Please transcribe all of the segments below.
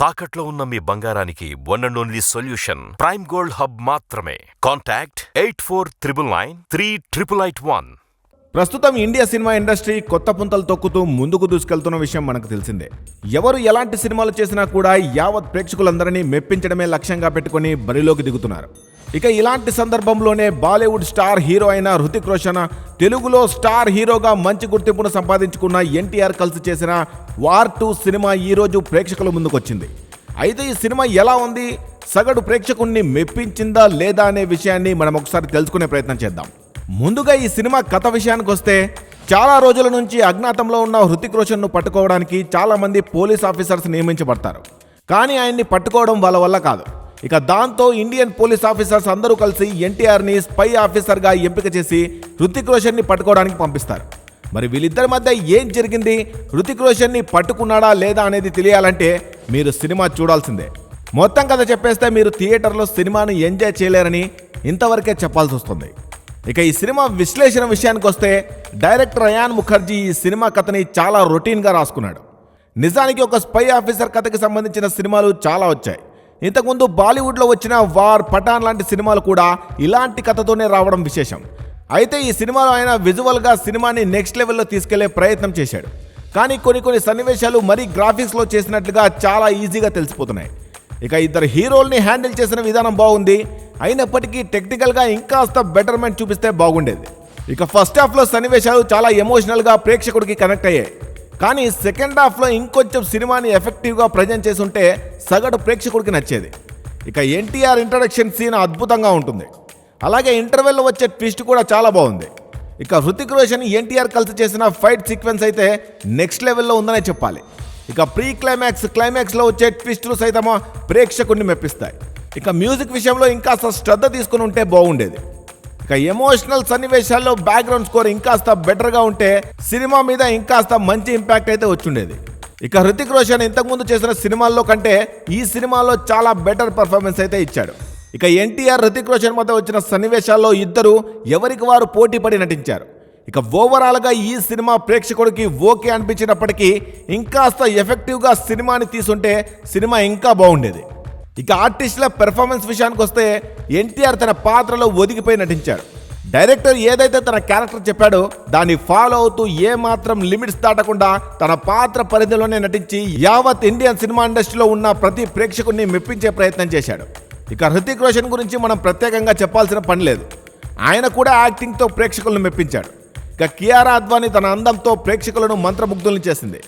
తాకట్లో ఉన్న మీ బంగారానికి one and only solution prime gold hub మాత్రమే. Contact eight four triple nine three triple eight one ప్రస్తుతం ఇండియా సినిమా ఇండస్ట్రీ కొత్త పుంతలు తొక్కుతూ ముందుకు దూసుకెళ్తున్న విషయం మనకు తెలిసిందే. ఎవరు ఎలాంటి సినిమాలు చేసినా కూడా యావత్ ప్రేక్షకులందరినీ మెప్పించడమే లక్ష్యంగా పెట్టుకుని బరిలోకి దిగుతున్నారు. ఇక ఇలాంటి సందర్భంలోనే బాలీవుడ్ స్టార్ హీరో అయిన హృతిక్ రోషన్ తెలుగులో స్టార్ హీరోగా మంచి గుర్తింపును సంపాదించుకున్న ఎన్టీఆర్ కలిసి చేసిన వార్ టూ సినిమా ఈరోజు ప్రేక్షకుల ముందుకొచ్చింది. అయితే ఈ సినిమా ఎలా ఉంది? సగటు ప్రేక్షకుణ్ణి మెప్పించిందా లేదా అనే విషయాన్ని మనం ఒకసారి తెలుసుకునే ప్రయత్నం చేద్దాం. ముందుగా ఈ సినిమా కథ విషయానికి వస్తే చాలా రోజుల నుంచి అజ్ఞాతంలో ఉన్న హృతిక్ రోషన్ను పట్టుకోవడానికి చాలామంది పోలీస్ ఆఫీసర్స్ నియమించబడతారు. కానీ ఆయన్ని పట్టుకోవడం వాళ్ళ వల్ల కాదు. ఇక దాంతో ఇండియన్ పోలీస్ ఆఫీసర్స్ అందరూ కలిసి ఎన్టీఆర్ని స్పై ఆఫీసర్గా ఎంపిక చేసి హృతిక్ రోషన్ని పట్టుకోవడానికి పంపిస్తారు. మరి వీళ్ళిద్దరి మధ్య ఏం జరిగింది? హృతిక్ రోషన్ని పట్టుకున్నాడా లేదా అనేది తెలియాలంటే మీరు సినిమా చూడాల్సిందే. మొత్తం కథ చెప్పేస్తే మీరు థియేటర్లో సినిమాను ఎంజాయ్ చేయలేరని ఇంతవరకే చెప్పాల్సి వస్తుంది. ఇక ఈ సినిమా విశ్లేషణ విషయానికి వస్తే డైరెక్టర్ అయాన్ ముఖర్జీ ఈ సినిమా కథని చాలా రొటీన్గా రాసుకున్నాడు. నిజానికి ఒక స్పై ఆఫీసర్ కథకి సంబంధించిన సినిమాలు చాలా వచ్చాయి. ఇంతకుముందు బాలీవుడ్లో వచ్చిన వార్ పఠాన్ లాంటి సినిమాలు కూడా ఇలాంటి కథతోనే రావడం విశేషం. అయితే ఈ సినిమాలో ఆయన విజువల్గా సినిమాని నెక్స్ట్ లెవెల్లో తీసుకెళ్ళే ప్రయత్నం చేశాడు. కానీ కొన్ని కొన్ని సన్నివేశాలు మరీ గ్రాఫిక్స్లో చేసినట్లుగా చాలా ఈజీగా తెలిసిపోతున్నాయి. ఇక ఇద్దరు హీరోల్ని హ్యాండిల్ చేసిన విధానం బాగుంది. అయినప్పటికీ టెక్నికల్గా ఇంకాస్త బెటర్మెంట్ చూపిస్తే బాగుండేది. ఇక ఫస్ట్ హాఫ్లో సన్నివేశాలు చాలా ఎమోషనల్గా ప్రేక్షకుడికి కనెక్ట్ అయ్యాయి. కానీ సెకండ్ హాఫ్లో ఇంకొంచెం సినిమాని ఎఫెక్టివ్గా ప్రజెంట్ చేసి ఉంటే సగటు ప్రేక్షకుడికి నచ్చేది. ఇక ఎన్టీఆర్ ఇంట్రడక్షన్ సీన్ అద్భుతంగా ఉంటుంది. అలాగే ఇంటర్వెల్లో వచ్చే ట్విస్ట్ కూడా చాలా బాగుంది. ఇక హృతిక్ రోషన్ ఎన్టీఆర్ కలిసి చేసిన ఫైట్ సీక్వెన్స్ అయితే నెక్స్ట్ లెవెల్లో ఉందనే చెప్పాలి. ఇక ప్రీ క్లైమాక్స్ క్లైమాక్స్లో వచ్చే ట్విస్టులు సైతమో ప్రేక్షకుడిని మెప్పిస్తాయి. ఇక మ్యూజిక్ విషయంలో ఇంకా శ్రద్ధ తీసుకుని ఉంటే బాగుండేది. ఇక ఎమోషనల్ సన్నివేశాల్లో బ్యాక్గ్రౌండ్ స్కోర్ ఇంకాస్త బెటర్గా ఉంటే సినిమా మీద ఇంకాస్త మంచి ఇంపాక్ట్ అయితే వచ్చుండేది. ఇక హృతిక్ రోషన్ ఇంతకుముందు చేసిన సినిమాల్లో కంటే ఈ సినిమాలో చాలా బెటర్ పర్ఫార్మెన్స్ అయితే ఇచ్చాడు. ఇక ఎన్టీఆర్ హృతిక్ రోషన్ మధ్య వచ్చిన సన్నివేశాల్లో ఇద్దరు ఎవరికి వారు పోటీ పడి నటించారు. ఇక ఓవరాల్గా ఈ సినిమా ప్రేక్షకుడికి ఓకే అనిపించినప్పటికీ ఇంకాస్త ఎఫెక్టివ్గా సినిమాని తీసుంటే సినిమా ఇంకా బాగుండేది. ఇక ఆర్టిస్టుల పెర్ఫార్మెన్స్ విషయానికి వస్తే ఎన్టీఆర్ తన పాత్రలో ఒదిగిపోయి నటించాడు. డైరెక్టర్ ఏదైతే తన క్యారెక్టర్ చెప్పాడో దాన్ని ఫాలో అవుతూ ఏ మాత్రం లిమిట్స్ దాటకుండా తన పాత్ర పరిధిలోనే నటించి యావత్ ఇండియన్ సినిమా ఇండస్ట్రీలో ఉన్న ప్రతి ప్రేక్షకుడిని మెప్పించే ప్రయత్నం చేశాడు. ఇక హృతిక్ రోషన్ గురించి మనం ప్రత్యేకంగా చెప్పాల్సిన పని లేదు. ఆయన కూడా యాక్టింగ్తో ప్రేక్షకులను మెప్పించాడు. ఇక కియారా అద్వానీ తన అందంతో ప్రేక్షకులను మంత్రముగ్ధులను చేసింది.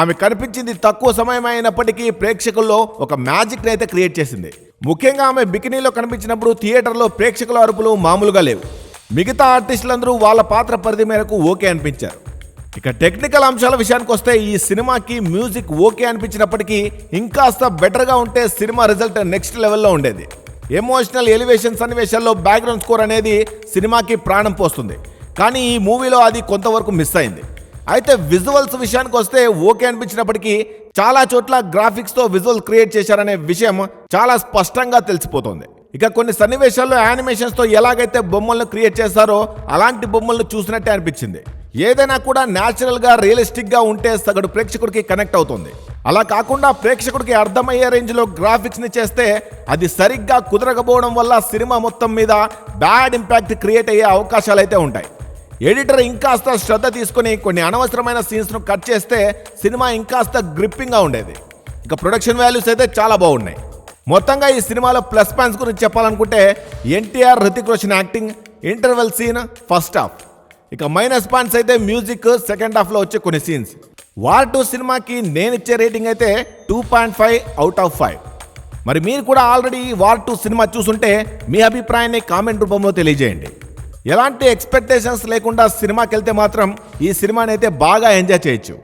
ఆమె కనిపించింది తక్కువ సమయం అయినప్పటికీ ప్రేక్షకుల్లో ఒక మ్యాజిక్ అయితే క్రియేట్ చేసింది. ముఖ్యంగా ఆమె బికినీలో కనిపించినప్పుడు థియేటర్లో ప్రేక్షకుల అరుపులు మామూలుగా లేవు. మిగతా ఆర్టిస్టులందరూ వాళ్ళ పాత్ర పరిధి మేరకు ఓకే అనిపించారు. ఇక టెక్నికల్ అంశాల విషయానికి వస్తే ఈ సినిమాకి మ్యూజిక్ ఓకే అనిపించినప్పటికీ ఇంకాస్త బెటర్గా ఉంటే సినిమా రిజల్ట్ నెక్స్ట్ లెవెల్లో ఉండేది. ఎమోషనల్ ఎలివేషన్ సన్నివేశాల్లో బ్యాక్గ్రౌండ్ స్కోర్ అనేది సినిమాకి ప్రాణం పోస్తుంది. కానీ ఈ మూవీలో అది కొంతవరకు మిస్ అయింది. అయితే విజువల్స్ విషయానికి వస్తే ఓకే అనిపించినప్పటికీ చాలా చోట్ల గ్రాఫిక్స్తో విజువల్ క్రియేట్ చేశారనే విషయం చాలా స్పష్టంగా తెలిసిపోతుంది. ఇక కొన్ని సన్నివేశాల్లో యానిమేషన్స్తో ఎలాగైతే బొమ్మలను క్రియేట్ చేస్తారో అలాంటి బొమ్మలను చూసినట్టే అనిపించింది. ఏదైనా కూడా న్యాచురల్గా రియలిస్టిక్గా ఉంటే సగటు ప్రేక్షకుడికి కనెక్ట్ అవుతుంది. అలా కాకుండా ప్రేక్షకుడికి అర్థమయ్యే రేంజ్లో గ్రాఫిక్స్ని చేస్తే అది సరిగ్గా కుదరకపోవడం వల్ల సినిమా మొత్తం మీద బ్యాడ్ ఇంపాక్ట్ క్రియేట్ అయ్యే అవకాశాలు అయితే ఉంటాయి. ఎడిటర్ ఇంకాస్త శ్రద్ధ తీసుకొని కొన్ని అనవసరమైన సీన్స్ను కట్ చేస్తే సినిమా ఇంకాస్త గ్రిప్పింగ్గా ఉండేది. ఇక ప్రొడక్షన్ వాల్యూస్ అయితే చాలా బాగున్నాయి. మొత్తంగా ఈ సినిమాలో ప్లస్ పాయింట్స్ గురించి చెప్పాలనుకుంటే NTR Hrithik Roshan acting interval scene first half. ఇక మైనస్ పాయింట్స్ అయితే మ్యూజిక్ సెకండ్ హాఫ్లో వచ్చే కొన్ని సీన్స్. వార్ టూ సినిమాకి నేను ఇచ్చే రేటింగ్ అయితే two point five out of five. మరి మీరు కూడా ఆల్రెడీ వార్ టూ సినిమా చూసుంటే మీ అభిప్రాయాన్ని కామెంట్ రూపంలో తెలియజేయండి. ఎలాంటి ఎక్స్పెక్టేషన్స్ లేకుండా సినిమాకి వెళ్తే మాత్రం ఈ సినిమాని అయితే బాగా ఎంజాయ్ చేయొచ్చు.